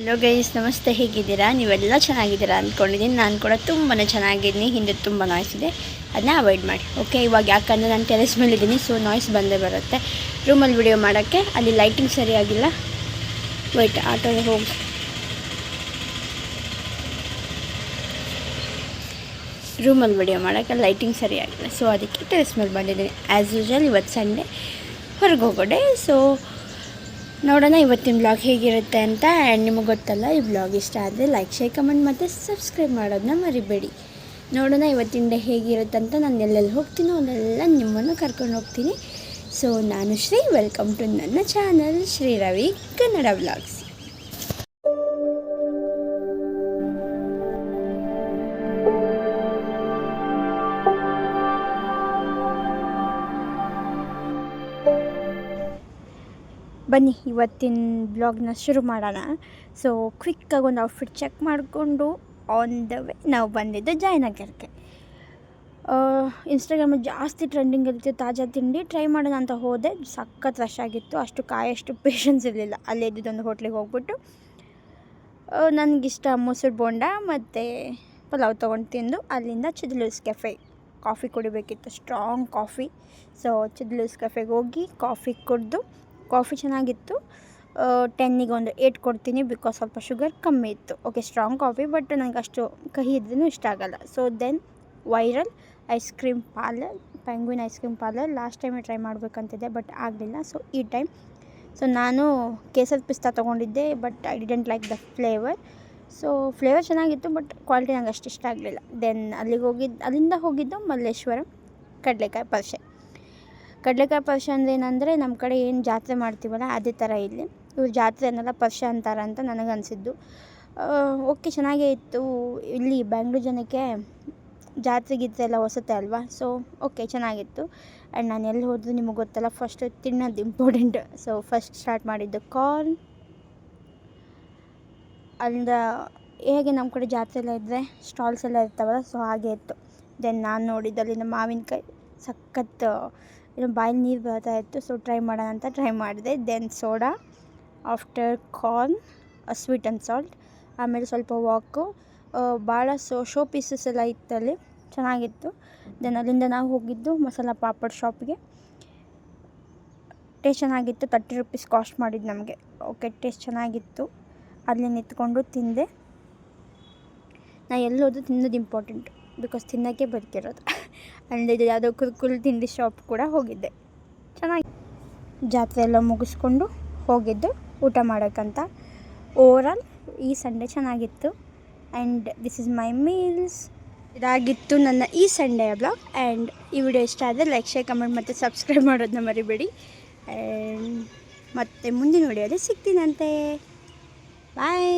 Hello guys ನಮಸ್ತೆ, ಹೇಗಿದ್ದೀರಾ? ನೀವೆಲ್ಲ ಚೆನ್ನಾಗಿದ್ದೀರಾ ಅಂದ್ಕೊಂಡಿದ್ದೀನಿ. ನಾನು ಕೂಡ ತುಂಬಾ ಚೆನ್ನಾಗಿದ್ದೀನಿ. ಹಿಂದೆ ತುಂಬ ನಾಯ್ಸ್ ಇದೆ. ಅದನ್ನ ಅವಾಯ್ಡ್ ಮಾಡಿ. ಓಕೆ ಇವಾಗ ಯಾಕಂದರೆ ನಾನು ಟೆರೆಸ್ ಮೇಲೆ ಇದ್ದೀನಿ ಸೊ ನಾಯ್ಸ್ ಬಂದೇ ಬರುತ್ತೆ. ರೂಮಲ್ಲಿ ವಿಡಿಯೋ ಮಾಡೋಕ್ಕೆ ಅಲ್ಲಿ ಲೈಟಿಂಗ್ ಸರಿಯಾಗಿಲ್ಲ ವೈಟ್ ಆಟೋಗೆ ಹೋಗಿ. ರೂಮಲ್ಲಿ ವಿಡಿಯೋ ಮಾಡೋಕ್ಕೆ ಲೈಟಿಂಗ್ ಸರಿಯಾಗಿಲ್ಲ ಸೊ ಅದಕ್ಕೆ ಟೆರೆಸ್ ಮೇಲೆ ಬಂದಿದ್ದೀನಿ. ಆ್ಯಸ್ ಯೂಶ್ವಲ್ ಇವತ್ತು ಸಂಡೇ ಹೊರಗೆ ಹೋಗೋಡೆ ಸೊ ನೋಡೋಣ ಇವತ್ತಿನ ಬ್ಲಾಗ್ ಹೇಗಿರುತ್ತೆ ಅಂತ ಆ್ಯಂಡ್ ನಿಮಗೆ ಗೊತ್ತಲ್ಲ, ಈ ಬ್ಲಾಗ್ ಇಷ್ಟ ಆದರೆ ಲೈಕ್ ಶೇರ್ ಕಮೆಂಟ್ ಮತ್ತು ಸಬ್ಸ್ಕ್ರೈಬ್ ಮಾಡೋದನ್ನ ಮರಿಬೇಡಿ. ನೋಡೋಣ ಇವತ್ತಿನ ಡೇ ಹೇಗಿರುತ್ತೆ ಅಂತ ನಾನು ಎಲ್ಲೆಲ್ಲಿ ಹೋಗ್ತೀನೋ ಅಲ್ಲೆಲ್ಲ ನಿಮ್ಮನ್ನು ಕರ್ಕೊಂಡು ಹೋಗ್ತೀನಿ. ಸೊ ನಾನು ಶ್ರೀ ವೆಲ್ಕಮ್ ಟು ನನ್ನ ಚಾನಲ್ ಶ್ರೀ ರವಿ, ಕನ್ನಡ ಬ್ಲಾಗ್ಸ್ ಬನ್ನಿ, ಇವತ್ತಿನ ಬ್ಲಾಗ್ನ ಶುರು ಮಾಡೋಣ. ಸೊ ಕ್ವಿಕ್ಕಾಗಿ ಒಂದು ಔಟ್ಫಿಟ್ ಚೆಕ್ ಮಾಡಿಕೊಂಡು ಆನ್ ದ ವೇ ನಾವು ಬಂದಿದ್ದು ಜಯನಗರಕ್ಕೆ ಇನ್ಸ್ಟಾಗ್ರಾಮ್ ಜಾಸ್ತಿ ಟ್ರೆಂಡಿಂಗ್ ಇರುತ್ತೆ, ತಾಜಾ ತಿಂಡಿ. ಟ್ರೈ ಮಾಡೋಣ ಅಂತ ಹೋದೆ. ಸಖತ್ ರಶ್ ಆಗಿತ್ತು. ಅಷ್ಟು ಕಾಯಷ್ಟು ಪೇಷನ್ಸ್ ಇರಲಿಲ್ಲ. ಅಲ್ಲೇ ಇದ್ದಿದ್ದೊಂದು ಹೋಟ್ಲಿಗೆ ಹೋಗ್ಬಿಟ್ಟು. ನನಗಿಷ್ಟ ಮೊಸರು ಬೋಂಡ ಮತ್ತು ಪಲಾವ್ ತೊಗೊಂಡು ತಿಂದು ಅಲ್ಲಿಂದ ಚಿದ್ಲೂಸ್ ಕೆಫೆ ಕಾಫಿ ಕುಡಿಬೇಕಿತ್ತು. ಸ್ಟ್ರಾಂಗ್ ಕಾಫಿ ಸೊ ಚಿದ್ಲೂಸ್ ಕೆಫೆಗೆ ಹೋಗಿ ಕಾಫಿ ಕುಡಿದು ಕಾಫಿ ಚೆನ್ನಾಗಿತ್ತು. ಟೆನ್ನಿಗೆ ಒಂದು ಏಟ್ ಕೊಡ್ತೀನಿ ಬಿಕಾಸ್ ಸ್ವಲ್ಪ ಶುಗರ್ ಕಮ್ಮಿ ಇತ್ತು. ಓಕೆ ಸ್ಟ್ರಾಂಗ್ ಕಾಫಿ ಬಟ್ ನನಗೆ ಅಷ್ಟು ಕಹಿ ಇದ್ರೂ ಇಷ್ಟ ಆಗಲ್ಲ. So then viral ice cream parlour penguin ice cream parlour last time try ಮಾಡಬೇಕಂತಿದ್ದೆ but ಆಗಲಿಲ್ಲ. ಸೊ ಈ ಟೈಮ್ ಸೊ ನಾನು ಕೇಸರಿ ಪಿಸ್ತಾ ತೊಗೊಂಡಿದ್ದೆ but I didn't like the flavour so flavour ಚೆನ್ನಾಗಿತ್ತು ಬಟ್ ಕ್ವಾಲಿಟಿ ನಂಗೆ ಅಷ್ಟು ಇಷ್ಟ ಆಗಲಿಲ್ಲ. ದೆನ್ ಅಲ್ಲಿಗೆ ಹೋಗಿದ್ದು ಅಲ್ಲಿಂದ ಹೋಗಿದ್ದು ಮಲ್ಲೇಶ್ವರಂ ಕಡಲೆಕಾಯಿ ಪರಿಷೆ ಕಡಲೆಕಾಯಿ ಪರ್ಶ ಅಂದರೆ ಏನಂದರೆ ನಮ್ಮ ಕಡೆ ಏನು ಜಾತ್ರೆ ಮಾಡ್ತೀವಲ್ಲ ಅದೇ ಥರ ಇಲ್ಲಿ. ಇವ್ರು ಜಾತ್ರೆ ಅಂತಾರೆ ಅಂತ ನನಗನ್ಸಿದ್ದು ಓಕೆ ಚೆನ್ನಾಗೇ ಇತ್ತು. ಇಲ್ಲಿ ಬ್ಯಾಂಗ್ಳೂರು ಜನಕ್ಕೆ ಜಾತ್ರೆ ಗೀತ್ರೆ ಎಲ್ಲ ಹೊಸತೆ ಅಲ್ವಾ? ಸೊ ಓಕೆ ಚೆನ್ನಾಗಿತ್ತು. ಆ್ಯಂಡ್ ನಾನು ಎಲ್ಲಿ ಹೋದ್ರು ನಿಮಗೆ ಗೊತ್ತಲ್ಲ ಫಸ್ಟ್ ತಿನ್ನೋದು ಇಂಪಾರ್ಟೆಂಟ್ ಸೊ ಫಸ್ಟ್ ಸ್ಟಾರ್ಟ್ ಮಾಡಿದ್ದು ಕಾರ್ನ್ ಅಲ್ಲಿಂದ ಹೇಗೆ ನಮ್ಮ ಕಡೆ ಜಾತ್ರೆ ಎಲ್ಲ ಇದ್ದರೆ ಸ್ಟಾಲ್ಸ್ ಎಲ್ಲ ಇರ್ತಾವಲ್ಲ ಸೊ ಹಾಗೆ ಇತ್ತು. ದೆನ್ ನಾನು ನೋಡಿದ್ದು ಅಲ್ಲಿಂದ ಮಾವಿನಕಾಯಿ, ಸಖತ್ ಏನೋ ಬಾಯಲ್ಲಿ ನೀರು ಬರ್ತಾ ಇತ್ತು ಸೊ ಟ್ರೈ ಮಾಡೋಣ ಅಂತ ಟ್ರೈ ಮಾಡಿದೆ. Then soda after corn sweet and salt ಆಮೇಲೆ ಸ್ವಲ್ಪ ವಾಕು ಭಾಳ ಸೋ ಶೋ ಪೀಸಸ್ ಎಲ್ಲ ಇತ್ತಲ್ಲಿ, ಚೆನ್ನಾಗಿತ್ತು. ದೆನ್ ಅಲ್ಲಿಂದ ನಾವು ಹೋಗಿದ್ದು ಮಸಾಲ ಪಾಪಡ್ ಶಾಪ್ಗೆ ಟೇಸ್ಟ್ ಚೆನ್ನಾಗಿತ್ತು ತರ್ಟಿ ರುಪೀಸ್ ಕಾಸ್ಟ್ ಮಾಡಿದ್ದು ನಮಗೆ. ಓಕೆ ಟೇಸ್ಟ್ ಚೆನ್ನಾಗಿತ್ತು. ಅಲ್ಲಿ ನಿಂತ್ಕೊಂಡು ತಿಂದೆ. ನಾ ಎಲ್ಲೋದು ತಿನ್ನೋದು ಇಂಪಾರ್ಟೆಂಟ್ ಬಿಕಾಸ್ ತಿನ್ನೋಕ್ಕೆ ಬದುಕಿರೋದು ಅಂಡ್ ಇದು ಯಾವುದೋ ಕುರ್ಕುಲ್ ತಿಂಡಿ ಶಾಪ್ ಕೂಡ ಹೋಗಿದ್ದೆ. ಚೆನ್ನಾಗಿ. ಜಾತ್ರೆ ಎಲ್ಲ ಮುಗಿಸ್ಕೊಂಡು ಹೋಗಿದ್ದು ಊಟ ಮಾಡೋಕ್ಕಂತ. ಓವರಾಲ್ ಈ ಸಂಡೇ ಚೆನ್ನಾಗಿತ್ತು. And this is my meals ಇದಾಗಿತ್ತು ನನ್ನ ಈ ಸಂಡೇ ಬ್ಲಾಗ್ ಆ್ಯಂಡ್ ಈ ವಿಡಿಯೋ ಇಷ್ಟ ಆದರೆ ಲೈಕ್ ಶೇರ್ ಕಮೆಂಟ್ ಮತ್ತು ಸಬ್ಸ್ಕ್ರೈಬ್ ಮಾಡೋದನ್ನ ಮರಿಬೇಡಿ. ಆ್ಯಂಡ್ ಮತ್ತು ಮುಂದಿನ ವಿಡಿಯೋದಲ್ಲಿ ಸಿಗ್ತೀನಂತೆ. ಬಾಯ್